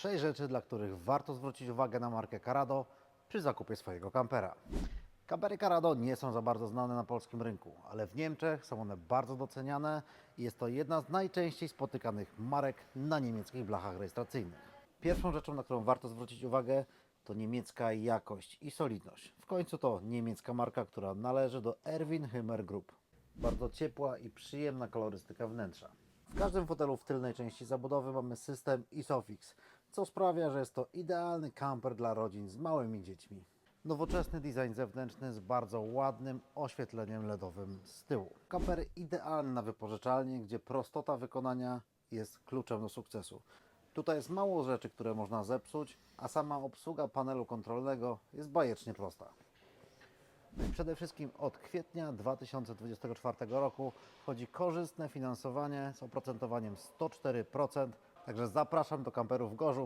Sześć rzeczy, dla których warto zwrócić uwagę na markę Carado przy zakupie swojego kampera. Kampery Carado nie są za bardzo znane na polskim rynku, ale w Niemczech są one bardzo doceniane i jest to jedna z najczęściej spotykanych marek na niemieckich blachach rejestracyjnych. Pierwszą rzeczą, na którą warto zwrócić uwagę, to niemiecka jakość i solidność. W końcu to niemiecka marka, która należy do Erwin Hymmer Group. Bardzo ciepła i przyjemna kolorystyka wnętrza. W każdym fotelu w tylnej części zabudowy mamy system ISOFIX, co sprawia, że jest to idealny kamper dla rodzin z małymi dziećmi. Nowoczesny design zewnętrzny z bardzo ładnym oświetleniem LEDowym z tyłu. Kampery idealne na wypożyczalnię, gdzie prostota wykonania jest kluczem do sukcesu. Tutaj jest mało rzeczy, które można zepsuć, a sama obsługa panelu kontrolnego jest bajecznie prosta. Przede wszystkim od kwietnia 2024 roku wchodzi korzystne finansowanie z oprocentowaniem 104%. Także zapraszam do kamperów Gorzów